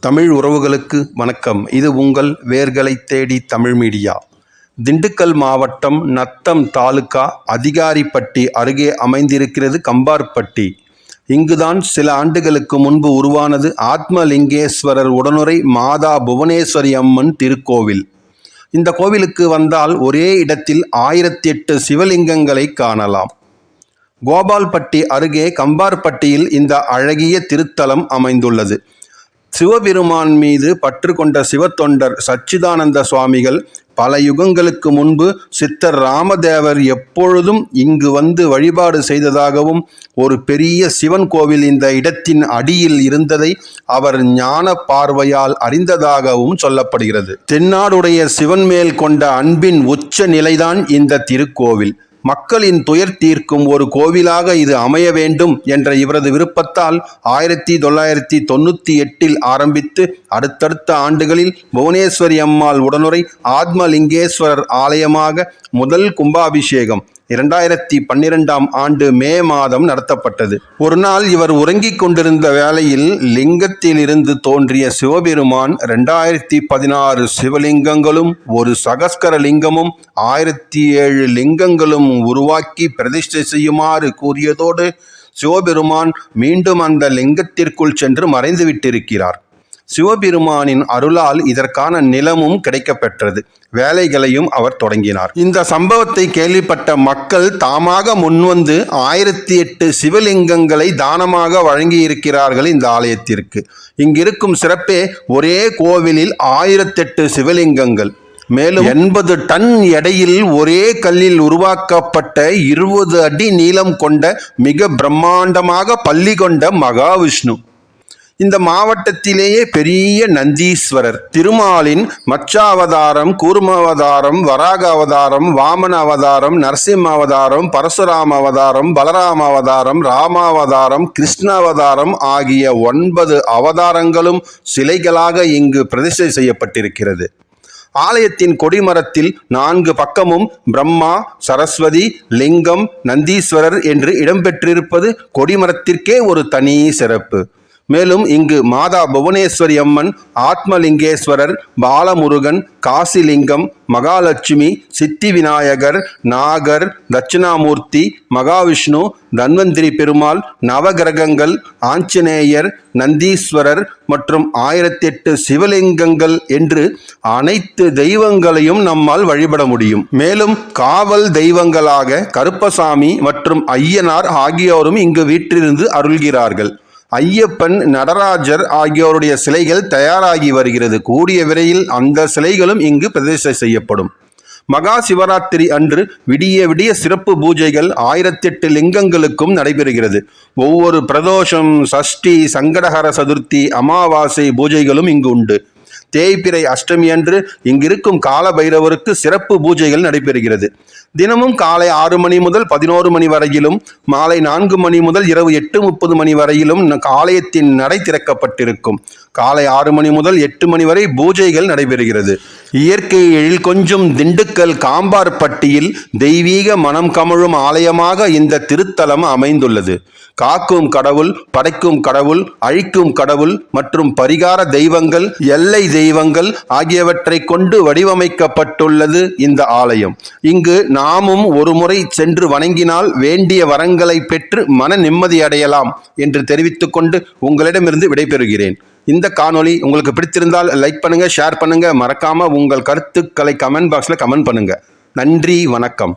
தமிழ் உறவுகளுக்கு வணக்கம். இது உங்கள் வேர்களை தேடி தமிழ் மீடியா. திண்டுக்கல் மாவட்டம் நத்தம் தாலுகா அதிகாரிப்பட்டி அருகே அமைந்திருக்கிறது கம்பார்பட்டி. இங்குதான் சில ஆண்டுகளுக்கு முன்பு உருவானது ஆத்மலிங்கேஸ்வரர் உடனுரை மாதா புவனேஸ்வரி அம்மன் திருக்கோவில். இந்த கோவிலுக்கு வந்தால் ஒரே இடத்தில் ஆயிரத்தி எட்டு சிவலிங்கங்களை காணலாம். கோபால்பட்டி அருகே கம்பார்பட்டியில் இந்த அழகிய திருத்தலம் அமைந்துள்ளது. சிவபெருமான் மீது பற்று கொண்ட சிவத்தொண்டர் சச்சிதானந்த சுவாமிகள் பல யுகங்களுக்கு முன்பு சித்தர் ராமதேவர் எப்பொழுதும் இங்கு வந்து வழிபாடு செய்ததாகவும் ஒரு பெரிய சிவன் கோவில் இந்த இடத்தின் அடியில் இருந்ததை அவர் ஞான பார்வையால் அறிந்ததாகவும் சொல்லப்படுகிறது. தென்னாடுடைய சிவன் மேல் கொண்ட அன்பின் உச்ச நிலைதான் இந்த திருக்கோவில். மக்களின் துயர் தீர்க்கும் ஒரு கோவிலாக இது அமைய வேண்டும் என்ற இவரது விருப்பத்தால் ஆயிரத்தி தொள்ளாயிரத்தி தொண்ணூற்றி எட்டில் ஆரம்பித்து அடுத்தடுத்த ஆண்டுகளில் புவனேஸ்வரி அம்மாள் உடனுரை ஆத்மலிங்கேஸ்வரர் ஆலயமாக முதல் கும்பாபிஷேகம் இரண்டாயிரத்தி பன்னிரெண்டாம் ஆண்டு மே மாதம் நடத்தப்பட்டது. ஒரு நாள் இவர் உறங்கிக் கொண்டிருந்த வேளையில் லிங்கத்திலிருந்து தோன்றிய சிவபெருமான் ரெண்டாயிரத்தி பதினாறு சிவலிங்கங்களும் ஒரு சகஸ்கர லிங்கமும் ஆயிரத்தி ஏழு லிங்கங்களும் உருவாக்கி பிரதிஷ்டை செய்யுமாறு கூறியதோடு சிவபெருமான் மீண்டும் அந்த லிங்கத்திற்குள் சென்று மறைந்து விட்டிருக்கிறார் சிவபெருமானின் அருளால் இதற்கான நிலமும் கிடைக்கப்பெற்றது. வேலைகளையும் அவர் தொடங்கினார். இந்த சம்பவத்தை கேள்விப்பட்ட மக்கள் தாமாக முன்வந்து ஆயிரத்தி எட்டு சிவலிங்கங்களை தானமாக வழங்கியிருக்கிறார்கள் இந்த ஆலயத்திற்கு. இங்கிருக்கும் சிறப்பே ஒரே கோவிலில் ஆயிரத்தெட்டு சிவலிங்கங்கள். மேலும் எண்பது டன் எடையில் ஒரே கல்லில் உருவாக்கப்பட்ட இருபது அடி நீளம் கொண்ட மிக பிரம்மாண்டமாக பள்ளி கொண்ட மகாவிஷ்ணு. இந்த மாவட்டத்திலேயே பெரிய நந்தீஸ்வரர். திருமாலின் மச்சாவதாரம் கூர்மாவதாரம் வராக அவதாரம் வாமன அவதாரம் நரசிம்ம அவதாரம் பரசுராம அவதாரம் பலராம அவதாரம் ராமாவதாரம் கிருஷ்ண அவதாரம் ஆகிய ஒன்பது அவதாரங்களும் சிலைகளாக இங்கு பிரதிஷ்டை செய்யப்பட்டிருக்கிறது. ஆலயத்தின் கொடிமரத்தில் நான்கு பக்கமும் பிரம்மா சரஸ்வதி லிங்கம் நந்தீஸ்வரர் என்று இடம்பெற்றிருப்பது கொடிமரத்திற்கே ஒரு தனி சிறப்பு. மேலும் இங்கு மாதா புவனேஸ்வரி அம்மன் ஆத்மலிங்கேஸ்வரர் பாலமுருகன் காசிலிங்கம் மகாலட்சுமி சித்தி விநாயகர் நாகர் தட்சிணாமூர்த்தி மகாவிஷ்ணு தன்வந்திரி பெருமாள் நவகிரகங்கள் ஆஞ்சநேயர் நந்தீஸ்வரர் மற்றும் ஆயிரத்தெட்டு சிவலிங்கங்கள் என்று அனைத்து தெய்வங்களையும் நம்மால் வழிபட முடியும். மேலும் காவல் தெய்வங்களாக கருப்பசாமி மற்றும் ஐயனார் ஆகியோரும் இங்கு வீற்றிருந்து அருள்கிறார்கள். ஐயப்பன் நடராஜர் ஆகியோருடைய சிலைகள் தயாராகி வருகிறது. கூடிய விரைவில் அந்த சிலைகளும் இங்கு பிரதிஷ்டை செய்யப்படும். மகா சிவராத்திரி அன்று விடிய விடிய சிறப்பு பூஜைகள் ஆயிரத்தெட்டு லிங்கங்களுக்கும் நடைபெறுகிறது. ஒவ்வொரு பிரதோஷம் சஷ்டி சங்கடஹர சதுர்த்தி அமாவாசை பூஜைகளும் இங்கு உண்டு. தேய்பிறை அஷ்டமி அன்று இங்கிருக்கும் கால பைரவருக்கு சிறப்பு பூஜைகள் நடைபெறுகிறது. தினமும் காலை ஆறு மணி முதல் பதினோரு மணி வரையிலும் மாலை நான்கு மணி முதல் இரவு எட்டு முப்பது மணி வரையிலும் ஆலயத்தின் நடை திறக்கப்பட்டிருக்கும். காலை ஆறு மணி முதல் எட்டு மணி வரை பூஜைகள் நடைபெறுகிறது. இயற்கை எழில் கொஞ்சம் திண்டுக்கல் காம்பார்பட்டியில் தெய்வீக மனம் கமழும் ஆலயமாக இந்த திருத்தலம் அமைந்துள்ளது. காக்கும் கடவுள் படைக்கும் கடவுள் அழிக்கும் கடவுள் மற்றும் பரிகார தெய்வங்கள் எல்லை தெய்வங்கள் ஆகியவற்றை கொண்டு வடிவமைக்கப்பட்டுள்ளது இந்த ஆலயம். இங்கு நாமும் ஒரு முறை சென்று வணங்கினால் வேண்டிய வரங்களை பெற்று மன நிம்மதி அடையலாம் என்று தெரிவித்துக்கொண்டு உங்களிடமிருந்து விடைபெறுகிறேன். இந்த காணொளி உங்களுக்கு பிடித்திருந்தால் லைக் பண்ணுங்க ஷேர் பண்ணுங்க. மறக்காம உங்கள் கருத்துக்களை கமெண்ட் பாக்ஸில் கமெண்ட் பண்ணுங்க. நன்றி வணக்கம்.